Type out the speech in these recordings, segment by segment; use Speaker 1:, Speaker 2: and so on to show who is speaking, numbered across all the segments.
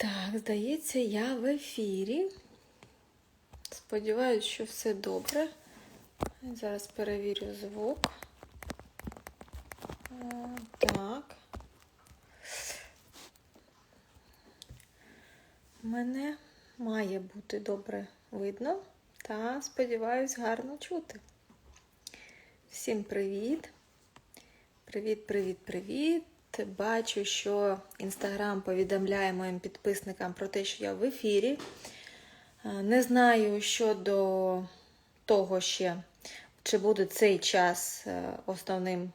Speaker 1: Так, здається, я в ефірі. Сподіваюсь, що все добре. Зараз перевірю звук. Е, Так. Мене має бути добре видно та, сподіваюсь, гарно чути. Всім привіт! Привіт, привіт, привіт! Бачу, що Інстаграм повідомляє моїм підписникам про те, що я в ефірі. Е, Не знаю щодо того ще, чи буде цей час е, основним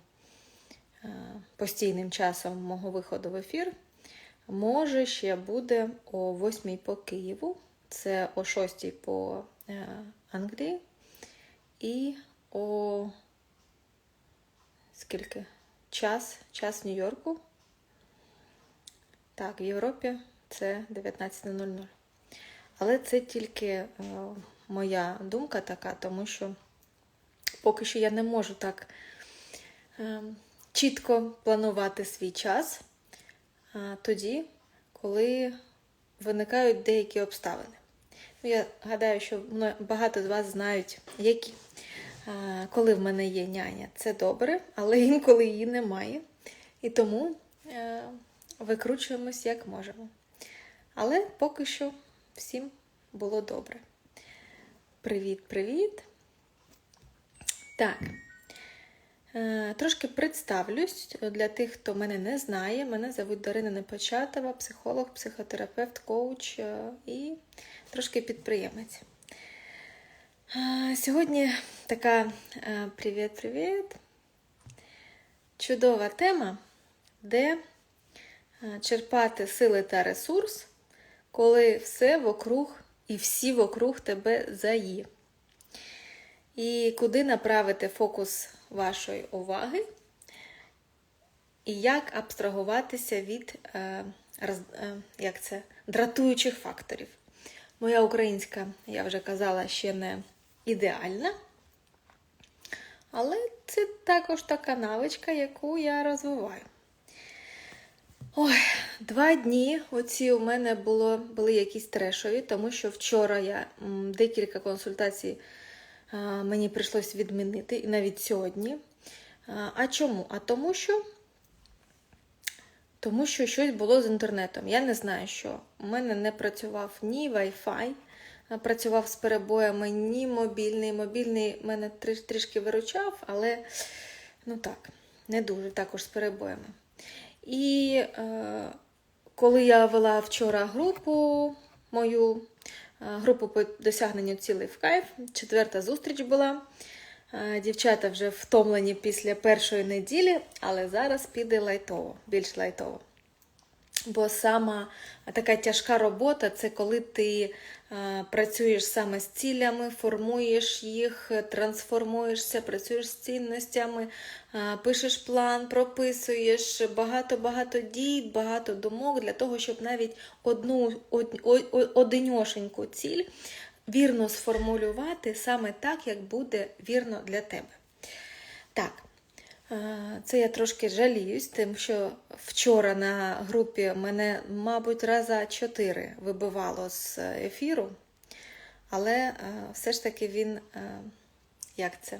Speaker 1: е, постійним часом мого виходу в ефір. Може, ще буде о 8 по Києву, це о 6 по Англії і о скільки? Час, час Нью-Йорку. Так, в Європі це 19.00. Але це тільки е, моя думка така, тому що поки що я не можу так е, чітко планувати свій час а, тоді, коли виникають деякі обставини. Ну, я гадаю, що багато з вас знають, які. А, Коли в мене є няня, це добре, але інколи її немає. І тому е, викручуємось як можемо. Але поки що всім було добре. Привіт-привіт! Так. Е, Трошки представлюсь для тих, хто мене не знає. Мене звуть Дарина Непочатова, психолог, психотерапевт, коуч е, і трошки підприємець. Сьогодні така е, привіт-привіт. Чудова тема, де е, черпати сили та ресурс, коли все вокруг і всі вокруг тебе заї. І куди направити фокус вашої уваги, і як абстрагуватися від е, як це, дратуючих факторів. Моя українська, я вже казала, ще не ідеальна. Але це також така навичка, яку я розвиваю. Ой, два дні оці у мене було, були якісь трешові, тому що вчора я декілька консультацій а, мені прийшлось відмінити, і навіть сьогодні. А, а чому? А тому що, тому що щось було з інтернетом. Я не знаю, що. У мене не працював ні Wi-Fi, працював з перебоями, ні мобільний. Мобільний мене трішки виручав, але ну так, не дуже також з перебоями. І е, коли я вела вчора групу мою, е, групу по досягненню цілей в кайф, четверта зустріч була. Е, Дівчата вже втомлені після першої неділі, але зараз піде лайтово, більш лайтово. Бо сама така тяжка робота це коли ти е, працюєш саме з цілями, формуєш їх, трансформуєшся, працюєш з цінностями, е, пишеш план, прописуєш багато-багато дій, багато думок для того, щоб навіть одну од, од, од- одиньошеньку ціль вірно сформулювати саме так, як буде вірно для тебе. Так. Е, Це я трошки жаліюсь, тим, що вчора на групі мене, мабуть, раза чотири вибивало з ефіру, але е, все ж таки він, е, як це,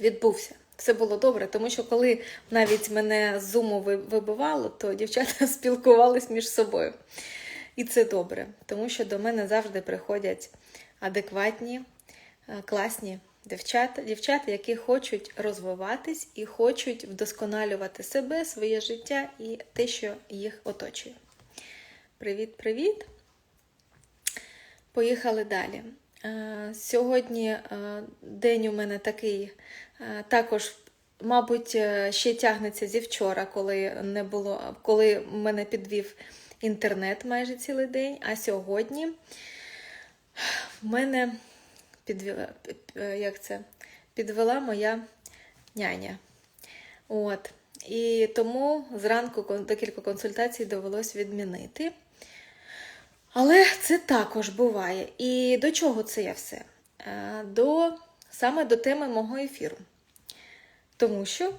Speaker 1: відбувся. Все було добре, тому що коли навіть мене з зуму вибивало, то дівчата спілкувались між собою. І це добре, тому що до мене завжди приходять адекватні, класні дівчата, дівчата, які хочуть розвиватись і хочуть вдосконалювати себе, своє життя і те, що їх оточує. Привіт-привіт! Поїхали далі. Е, Сьогодні е, день у мене такий, е, також, мабуть, ще тягнеться зі вчора, коли не було, коли мене підвів інтернет майже цілий день. А сьогодні в мене підвела, е, як це, підвела моя няня. От. І тому зранку декілька консультацій довелось відмінити. Але це також буває. І до чого це я все? Е, До, саме до теми мого ефіру. Тому що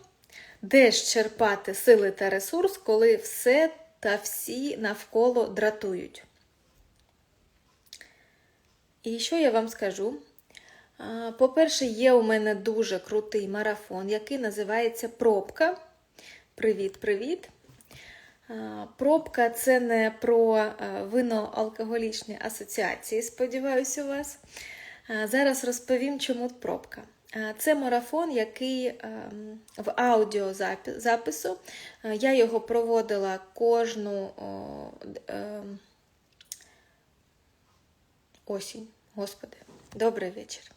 Speaker 1: де ж черпати сили та ресурс, коли все та всі навколо дратують. І що я вам скажу? По-перше, є у мене дуже крутий марафон, який називається Пробка. Привіт-привіт! Пробка це не про вино-алкоголічні асоціації, сподіваюся, у вас. Зараз розповім, чому пробка. Це марафон, який ем, в аудіозапису. Я його проводила кожну ем, осінь. Господи, добрий вечір.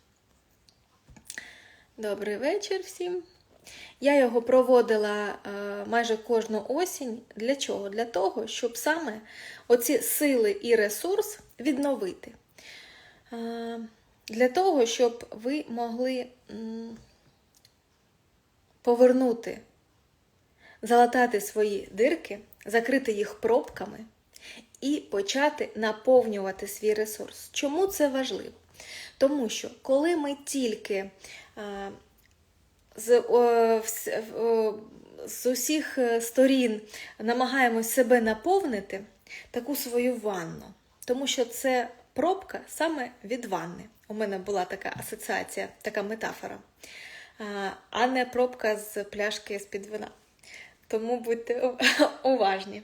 Speaker 1: Добрий вечір всім. Я його проводила е, майже кожну осінь. Для чого? Для того, щоб саме оці сили і ресурс відновити. Е, для того, щоб ви могли повернути, залатати свої дирки, закрити їх пробками і почати наповнювати свій ресурс. Чому це важливо? Тому що коли ми тільки е, з, з усіх е, сторін намагаємось себе наповнити таку свою ванну, тому що це пробка саме від ванни. У мене була така асоціація, така метафора, А, а не пробка з пляшки з-під вина. Тому будьте уважні.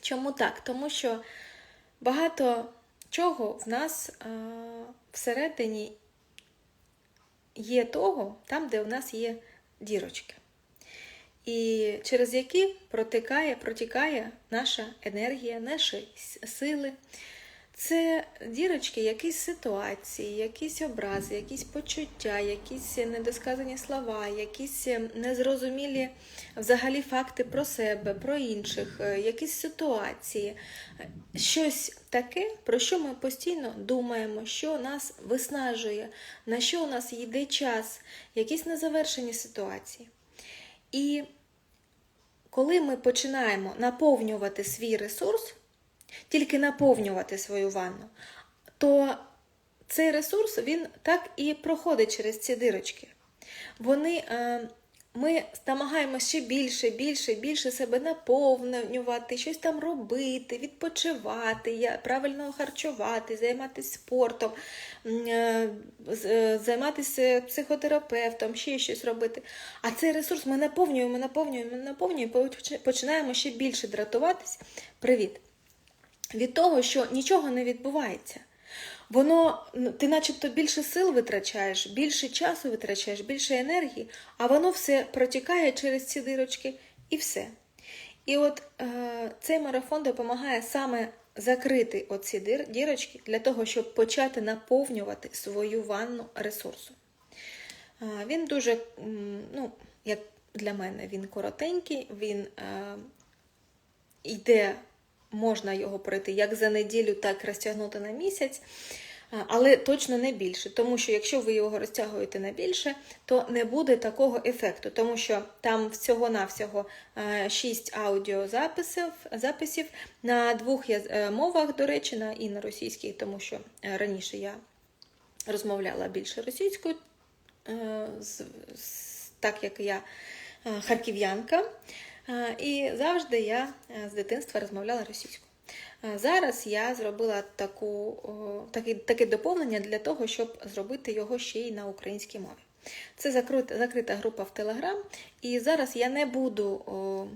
Speaker 1: Чому так? Тому що багато чого в нас а, всередині є того, там, де у нас є дірочки, і через які протикає, протікає наша енергія, наші сили. Це дірочки, якісь ситуації, якісь образи, якісь почуття, якісь недосказані слова, якісь незрозумілі взагалі факти про себе, про інших, е, якісь ситуації, щось таке, про що ми постійно думаємо, що нас виснажує, на що у нас йде час, якісь незавершені ситуації. І коли ми починаємо наповнювати свій ресурс, тільки наповнювати свою ванну, то цей ресурс він так і проходить через ці дирочки. Вони, е, ми намагаємося ще більше, більше, більше себе наповнювати, щось там робити, відпочивати, правильно харчувати, займатися спортом, е, е, займатися психотерапевтом, ще щось робити. А цей ресурс ми наповнюємо, наповнюємо, наповнюємо, поч- починаємо ще більше дратуватись. Привіт! Від того, що нічого не відбувається. Воно, ну, ти начебто більше сил витрачаєш, більше часу витрачаєш, більше енергії, а воно все протікає через ці дирочки і все. І от е, цей марафон допомагає саме закрити оці дир, дірочки для того, щоб почати наповнювати свою ванну ресурсу. Е, Він дуже, ну, як для мене, він коротенький, він е, йде, можна його пройти як за неділю, так і розтягнути на місяць, але точно не більше. Тому що якщо ви його розтягуєте на більше, то не буде такого ефекту, тому що там всього-навсього 6 аудіозаписів записів на двох е, мовах, до речі, на, і на російській, тому що е, раніше я розмовляла більше російською, е, так як я харків'янка. Е, І завжди я е, з дитинства розмовляла російською. Е, Зараз я зробила таку, таке, таке доповнення для того, щоб зробити його ще й на українській мові. Це закрита, група в Телеграм, і зараз я не буду,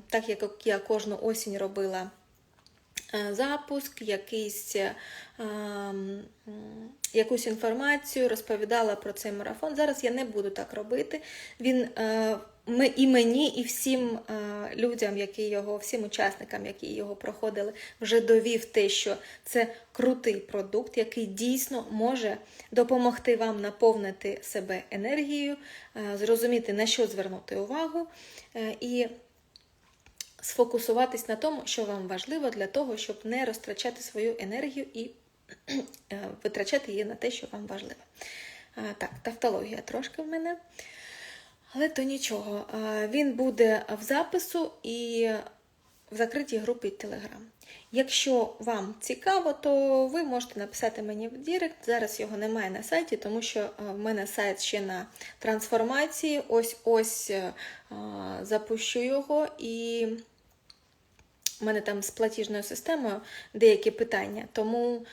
Speaker 1: так як я кожну осінь робила запуск, якийсь, якусь інформацію, розповідала про цей марафон. Зараз я не буду так робити. Він і мені, і всім е, людям, які його, всім учасникам, які його проходили, вже довів те, що це крутий продукт, який дійсно може допомогти вам наповнити себе енергією, е, зрозуміти, на що звернути увагу. е, і сфокусуватись на тому, що вам важливо для того, щоб не розтрачати свою енергію і витрачати її на те, що вам важливо. Так, тавтологія трошки в мене. Але то нічого. Він буде в запису і в закритій групі Telegram. Якщо вам цікаво, то ви можете написати мені в Дірект. Зараз його немає на сайті, тому що в мене сайт ще на трансформації. Ось ось е, запущу його і У мене там з платіжною системою деякі питання, тому,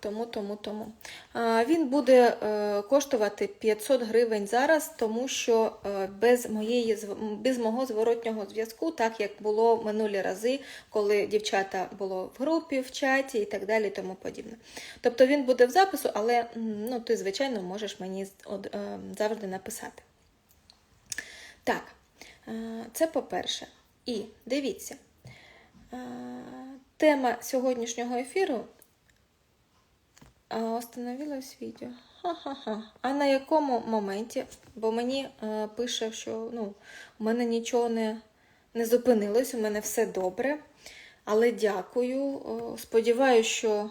Speaker 1: тому, тому, тому. Він буде е, коштувати 500 гривень зараз, тому що е, без, моєї, без мого зворотнього зв'язку, так як було минулі рази, коли дівчата було в групі, в чаті і так далі, тому подібне. Тобто він буде в запису, але ну, ти, звичайно, можеш мені е, завжди написати. Так, це по-перше. І дивіться, тема сьогоднішнього ефіру остановилось відео. Ха-ха-ха. А на якому моменті? Бо мені е, пише, що ну, у мене нічого не, не зупинилось, у мене все добре. Але дякую. Сподіваюся, що,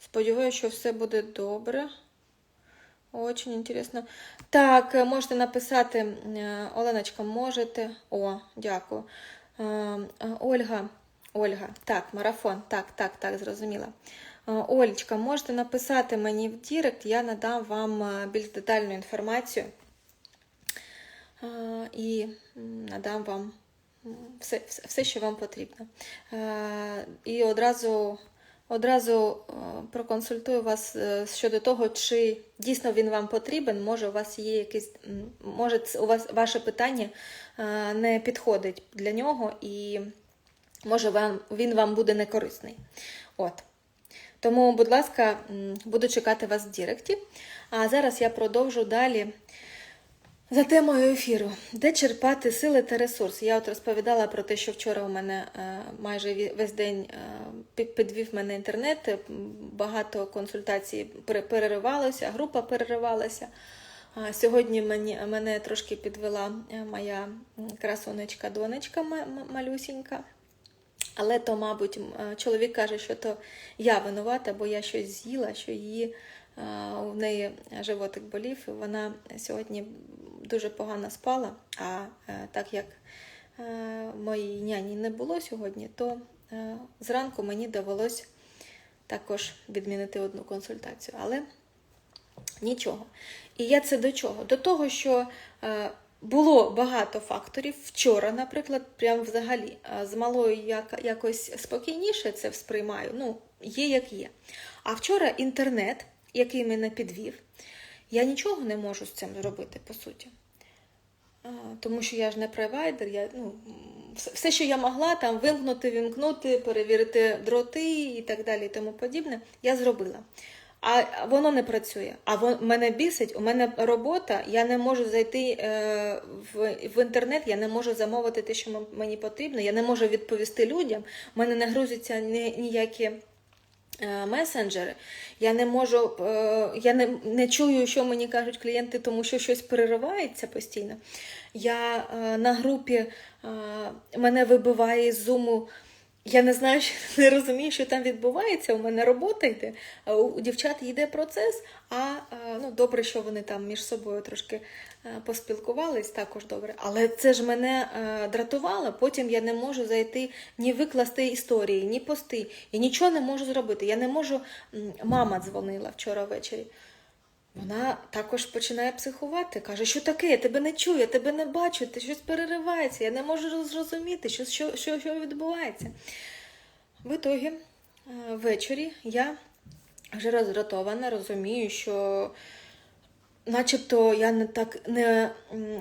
Speaker 1: сподіваюся, що все буде добре. Очень інтересно. Так, е, можете написати, е, Оленочка, можете. О, дякую. Е, е, Ольга, Ольга, так, марафон, так, так, так, зрозуміла. Олечка, можете написати мені в Дірект, я надам вам е, більш детальну інформацію і надам вам все, все, що вам потрібно. І одразу, одразу е, проконсультую вас е, щодо того, чи дійсно він вам потрібен. Може, у вас є якийсь, м, може, у вас ваше питання не підходить для нього, і може вам, він вам буде некорисний. От. Тому, будь ласка, буду чекати вас в Діректі. А зараз я продовжу далі. За темою ефіру, де черпати сили та ресурси? Я от розповідала про те, що вчора у мене е, майже весь день е, підвів мене інтернет, е, багато консультацій переривалося, група переривалася. Сьогодні мені, мене трошки підвела моя ма- малюсінька. Але то, мабуть, е, чоловік каже, що то я винувата, бо я щось з'їла, що її е, у неї животик болів, і вона сьогодні дуже погано спала. А е, так як моїй няні не було сьогодні, то зранку мені довелось також відмінити одну консультацію. Але нічого. І я це до чого? До того, що було багато факторів. Вчора, наприклад, прям взагалі з малою я якось спокійніше це сприймаю. Ну, є як є. А вчора інтернет, який мене підвів, я нічого не можу з цим зробити, по суті. Тому що я ж не провайдер, я, ну, все, що я могла, там вимкнути, вімкнути, перевірити дроти і так далі, і тому подібне, я зробила. А воно не працює. А вон, мене бісить, у мене робота, я не можу зайти е, в, в інтернет, я не можу замовити те, що мені потрібно, я не можу відповісти людям, у мене не грузяться ні, ніякі е, месенджери. Я не можу, е, я не, не чую, що мені кажуть клієнти, тому що щось переривається постійно. Я е, на групі мене вибиває з зуму. Я не знаю, що- не розумію, що там відбувається. У мене робота йде, а у дівчат йде процес. А ну добре, що вони там між собою трошки е, поспілкувались, також добре. Але це ж мене е, дратувало. Потім я не можу зайти ні викласти історії, ні пости. Я нічого не можу зробити. Я не можу. Мама дзвонила вчора ввечері. Вона також починає психувати. Каже, що таке, я тебе не чую, я тебе не бачу, ти щось переривається, я не можу зрозуміти, що, що, що, що відбувається. В ітогі, е, ввечері я вже роздратована, розумію, що начебто я не так не,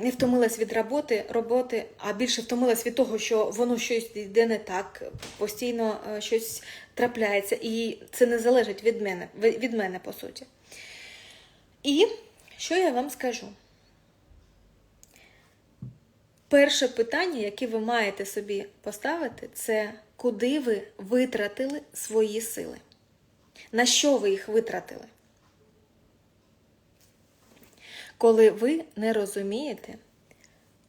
Speaker 1: не втомилась від роботи, роботи, а більше втомилась від того, що воно щось йде не так, постійно е, щось трапляється, і це не залежить від мене, від мене по суті. І що я вам скажу? Перше питання, яке ви маєте собі поставити, це куди ви витратили свої сили? На що ви їх витратили? Коли ви не розумієте,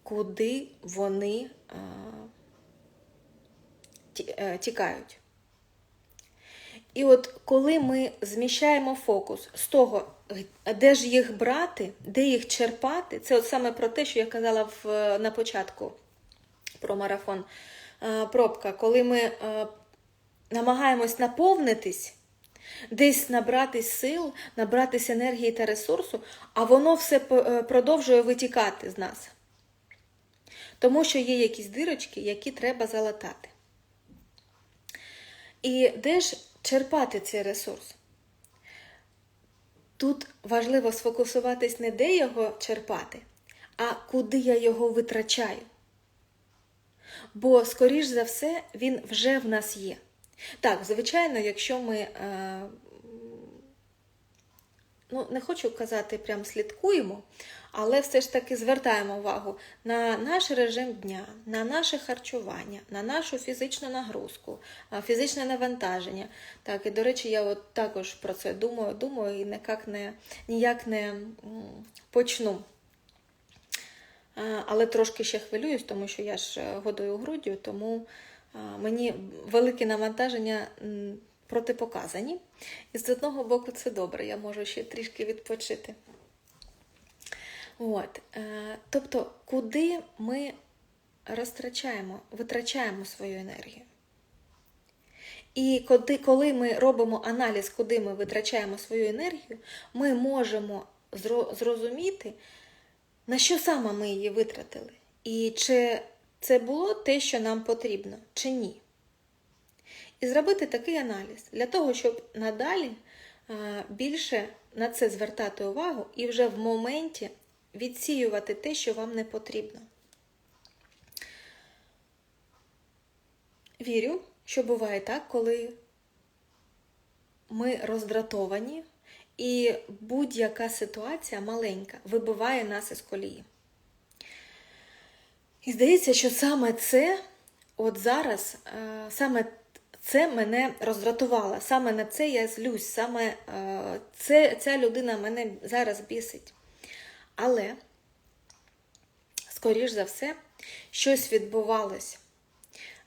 Speaker 1: куди вони а, е, тікають. І от коли ми зміщаємо фокус з того, де ж їх брати, де їх черпати, це от саме про те, що я казала в, на початку про марафон е, пробка, коли ми е, намагаємось наповнитись, десь набратись сил, набратись енергії та ресурсу, а воно все е, продовжує витікати з нас. Тому що є якісь дирочки, які треба залатати. І де ж черпати цей ресурс? Тут важливо сфокусуватись не де його черпати, а куди я його витрачаю. Бо, скоріш за все, він вже в нас є. Так, звичайно, якщо ми, е, ну, не хочу казати, прям слідкуємо, але все ж таки звертаємо увагу на наш режим дня, на наше харчування, на нашу фізичну нагрузку, фізичне навантаження. Так, і до речі, я от також про це думаю, думаю і ніяк не, ніяк не почну. Але трошки ще хвилююсь, тому що я ж е, годую груддю, тому мені великі навантаження протипоказані. І з одного боку це добре, я можу ще трішки відпочити. От, е, тобто, куди ми розтрачаємо, витрачаємо свою енергію? І коли, коли ми робимо аналіз, куди ми витрачаємо свою енергію, ми можемо зрозуміти, на що саме ми її витратили, і чи це було те, що нам потрібно, чи ні. І зробити такий аналіз для того, щоб надалі е, більше на це звертати увагу і вже в моменті відсіювати те, що вам не потрібно. Вірю, що буває так, коли ми роздратовані, і будь-яка ситуація маленька вибиває нас із колії. І здається, що саме це, от зараз, е, саме це мене роздратувало, саме на це я злюсь, саме е, це, ця людина мене зараз бісить. Але, скоріш за все, щось відбувалось.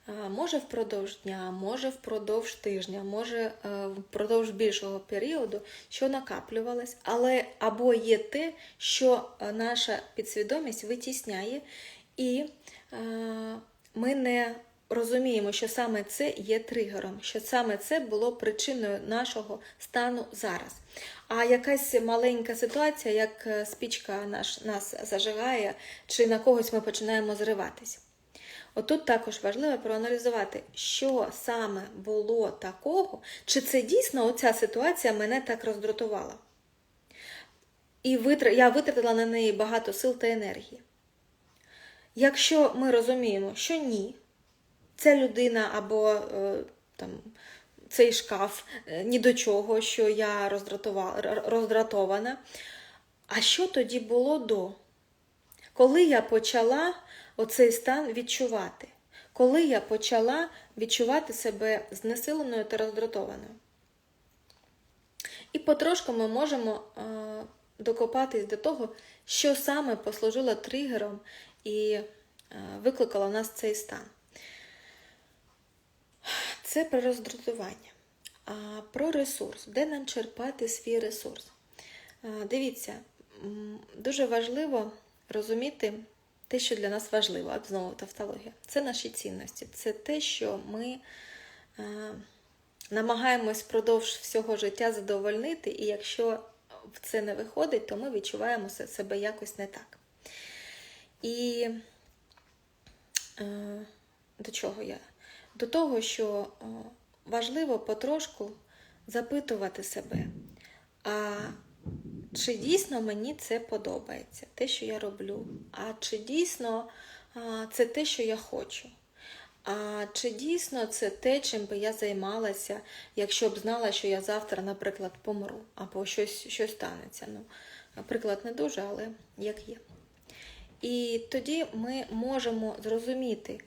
Speaker 1: Е, Може впродовж дня, може впродовж тижня, може е, впродовж більшого періоду, що накаплювалось, але або є те, що наша підсвідомість витісняє, і ми не розуміємо, що саме це є тригером, що саме це було причиною нашого стану зараз. А якась маленька ситуація, як е, спічка наш, нас зажигає, чи на когось ми починаємо зриватись. Отут також важливо проаналізувати, що саме було такого, чи це дійсно оця ситуація мене так роздратувала. І я витратила на неї багато сил та енергії. Якщо ми розуміємо, що ні, ця людина або е, там, цей шкаф е, ні до чого, що я роздратована. А що тоді було до? Коли я почала оцей стан відчувати? Коли я почала відчувати себе знесиленою та роздратованою? І потрошку ми можемо е, докопатись до того, що саме послужило тригером і викликало в нас цей стан. Це про роздратування. А про ресурс, де нам черпати свій ресурс? Дивіться, дуже важливо розуміти те, що для нас важливо, от знову тавтологія. Це наші цінності, це те, що ми намагаємось впродовж всього життя задовольнити, і якщо в це не виходить, то ми відчуваємо себе якось не так. І е, до чого я? До того, що е, важливо потрошку запитувати себе, а чи дійсно мені це подобається, те, що я роблю? А чи дійсно це те, що я хочу? А чи дійсно це те, чим би я займалася, якщо б знала, що я завтра, наприклад, помру, або щось, щось станеться? Ну, приклад не дуже, але як є. І тоді ми можемо зрозуміти,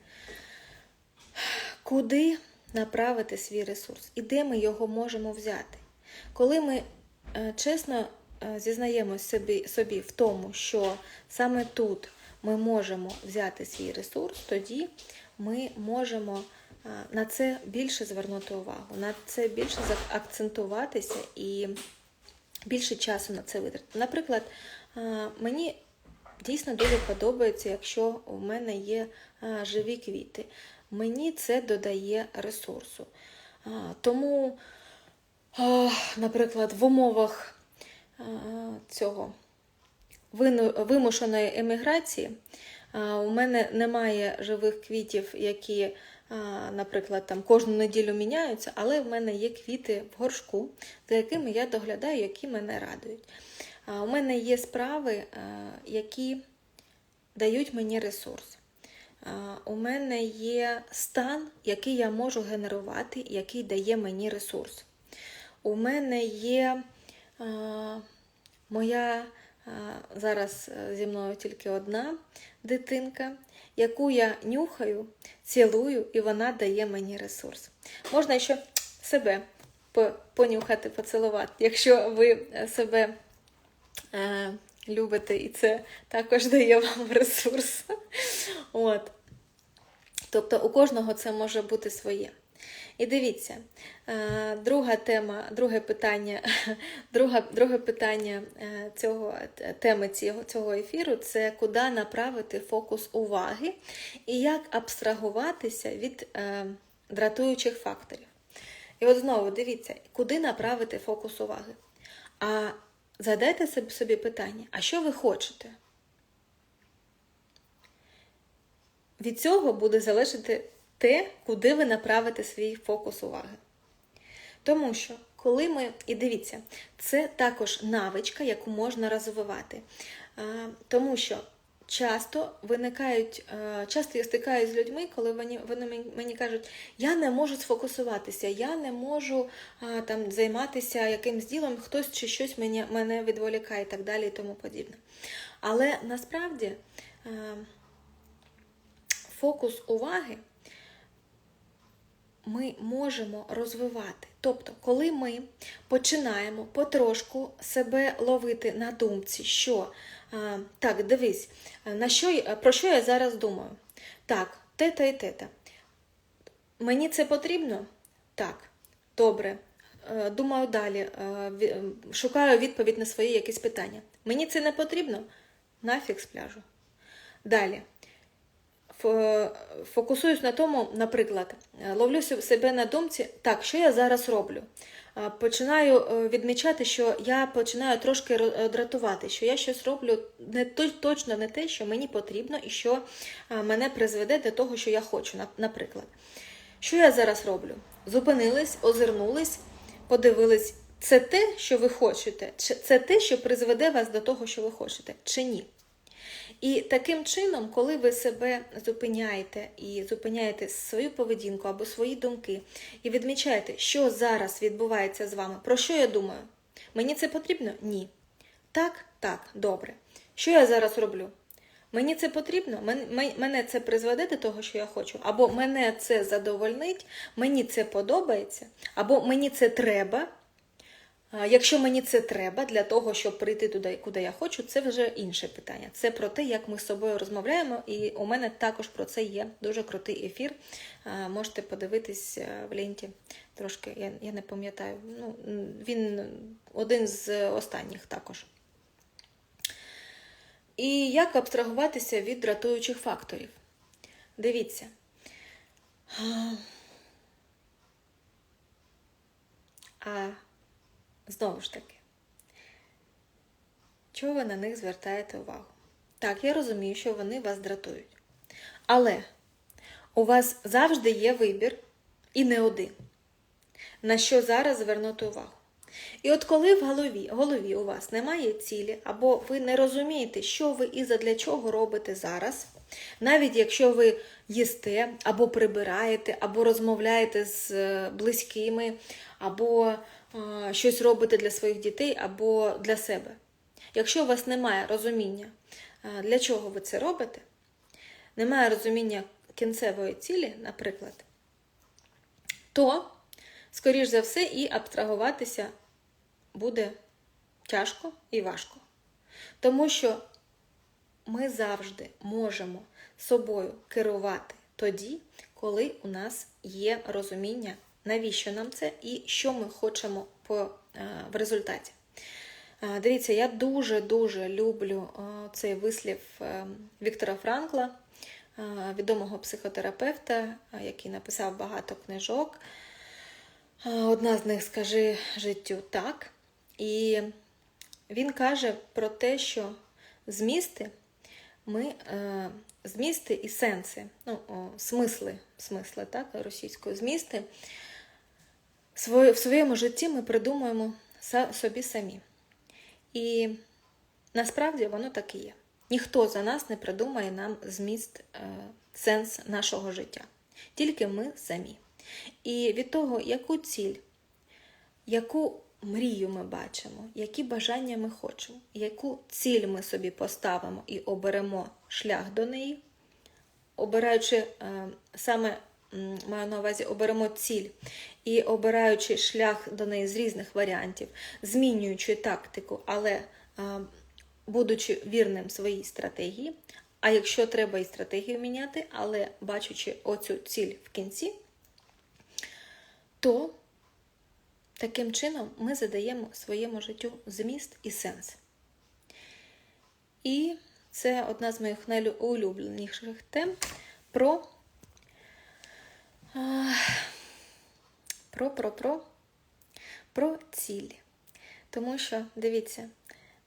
Speaker 1: куди направити свій ресурс і де ми його можемо взяти. Коли ми е, чесно е, зізнаємось собі, собі в тому, що саме тут ми можемо взяти свій ресурс, тоді ми можемо е, на це більше звернути увагу, на це більше акцентуватися і більше часу на це витратити. Наприклад, мені дійсно дуже подобається, якщо у мене є живі квіти. Мені це додає ресурсу. Тому, наприклад, в умовах цього вимушеної еміграції у мене немає живих квітів, які наприклад, там кожну неділю міняються, але в мене є квіти в горшку, за якими я доглядаю, які мене радують. У мене є справи, які дають мені ресурс. У мене є стан, який я можу генерувати, який дає мені ресурс. У мене є моя зараз е, зі мною тільки одна дитинка, яку я нюхаю, цілую, і вона дає мені ресурс. Можна ще себе понюхати, поцілувати, якщо ви е, себе е, любите, і це також дає вам ресурс. От. Тобто у кожного це може бути своє. І дивіться, е, друга тема, друге питання, друга, друге питання е, цього, теми цього, цього ефіру це куди направити фокус уваги і як абстрагуватися від е, дратуючих факторів. І от знову дивіться, куди направити фокус уваги. А задайте собі- питання, а що ви хочете? Від цього буде залежати те, куди ви направите свій фокус уваги. Тому що, коли ми, і дивіться, це також навичка, яку можна розвивати. Тому що часто виникають, часто я стикаюся з людьми, коли вони, вони мені- кажуть, я не можу сфокусуватися, я не можу там, займатися якимсь ділом, хтось чи щось мене, мене відволікає і так далі і тому подібне. Але насправді фокус уваги ми можемо розвивати. Тобто, коли ми починаємо потрошку себе ловити на думці, що так, дивись, на що, про що я зараз думаю? Так, тета і тета. Мені це потрібно? Так, добре. Е, Думаю далі, е, шукаю відповідь на свої якісь питання. Мені це не потрібно? Нафіг з пляжу. Далі. Фокусуюсь на тому, наприклад, е, ловлю себе на думці, так, що я зараз роблю? Е, Починаю е, відмічати, що я починаю трошки е, дратувати, що я щось роблю не точно не те, що мені потрібно, і що мене призведе до того, що я хочу, наприклад. Що я зараз роблю? Зупинились, озирнулись, подивились, це те, що ви хочете, чи це те, що призведе вас до того, що ви хочете, чи ні? І таким чином, коли ви себе зупиняєте і зупиняєте свою поведінку або свої думки, і відмічаєте, що зараз відбувається з вами, про що я думаю? Мені це потрібно? Ні. Так, так, добре. Що я зараз роблю? Мені це потрібно, Мен- мен- мене це призведе до того, що я хочу, або мене це задовольнить, мені це подобається, або мені це треба. Якщо мені це треба для того, щоб прийти туди, куди я хочу, це вже інше питання. Це про те, як ми з собою розмовляємо, і у мене також про це є дуже крутий ефір. Можете подивитись е, в ленті трошки, я, я не пам'ятаю. Ну, він один з останніх також. І як абстрагуватися від дратуючих факторів? Дивіться. А знову ж таки, чого ви на них звертаєте увагу? Так, я розумію, що вони вас дратують. Але у вас завжди є вибір і не один. На що зараз звернути увагу? І от коли в голові, голові у вас немає цілі, або ви не розумієте, що ви і задля чого робите зараз, навіть якщо ви їсте, або прибираєте, або розмовляєте з е, близькими, або щось робите для своїх дітей, або для себе. Якщо у вас немає розуміння, для чого ви це робите, немає розуміння кінцевої цілі, наприклад, то, скоріш за все, і абстрагуватися буде тяжко і важко. Тому що ми завжди можемо собою керувати тоді, коли у нас є розуміння, навіщо нам це і що ми хочемо по, е, в результаті. Е, Дивіться, я дуже-дуже люблю е, цей вислів Віктора Франкла, відомого психотерапевта, який написав багато книжок. Одна з них скажи життю так. І він каже про те, що змісти ми змісти і сенси, ну, смисли, смисли так, російською змісти, в своєму житті ми придумуємо собі самі. І насправді воно так і є. Ніхто за нас не придумає нам зміст, е, сенс нашого життя. Тільки ми самі. І від того, яку ціль, яку мрію ми бачимо, які бажання ми хочемо, яку ціль ми собі поставимо і оберемо шлях до неї, обираючи е, саме маю на увазі, оберемо ціль і обираючи шлях до неї з різних варіантів, змінюючи тактику, але будучи вірним своїй стратегії. А якщо треба і стратегію міняти, але бачучи оцю ціль в кінці, то таким чином ми задаємо своєму життю зміст і сенс. І це одна з моїх найулюбленіших тем про, а, про, цілі. Тому що, дивіться,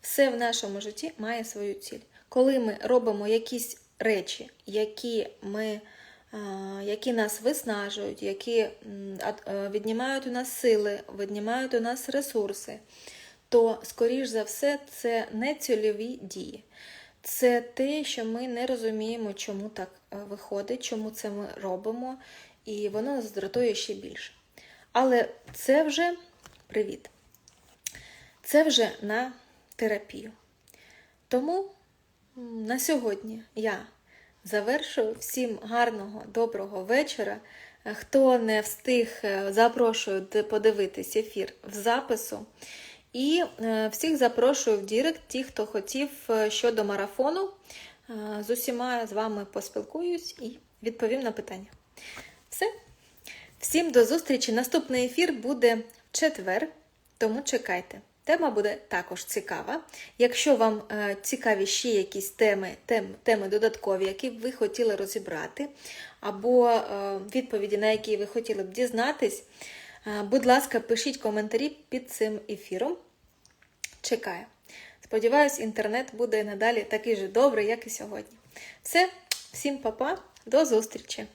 Speaker 1: все в нашому житті має свою ціль. Коли ми робимо якісь речі, які ми. Які нас виснажують, які е, віднімають у нас сили, віднімають у нас ресурси, то, скоріш за все, це не цільові дії. Це те, що ми не розуміємо, чому так е, виходить, чому це ми робимо, і воно нас дратує ще більше. Але це вже привіт. Це вже на терапію. Тому на сьогодні я завершую всім гарного, доброго вечора. Хто не встиг, е, запрошую подивитись ефір в запису. І е, всіх запрошую в Дірект, ті, хто хотів е, щодо марафону. З усіма з вами поспілкуюсь і відповім на питання. Все. Всім до зустрічі. Наступний ефір буде в четвер, тому чекайте. Тема буде також цікава. Якщо вам е, цікаві ще якісь теми, тем, теми додаткові, які ви хотіли розібрати, або е, відповіді, на які ви хотіли б дізнатись, е, будь ласка, пишіть коментарі під цим ефіром. Чекаю. Сподіваюсь, інтернет буде надалі такий же добрий, як і сьогодні. Все, всім па-па, до зустрічі!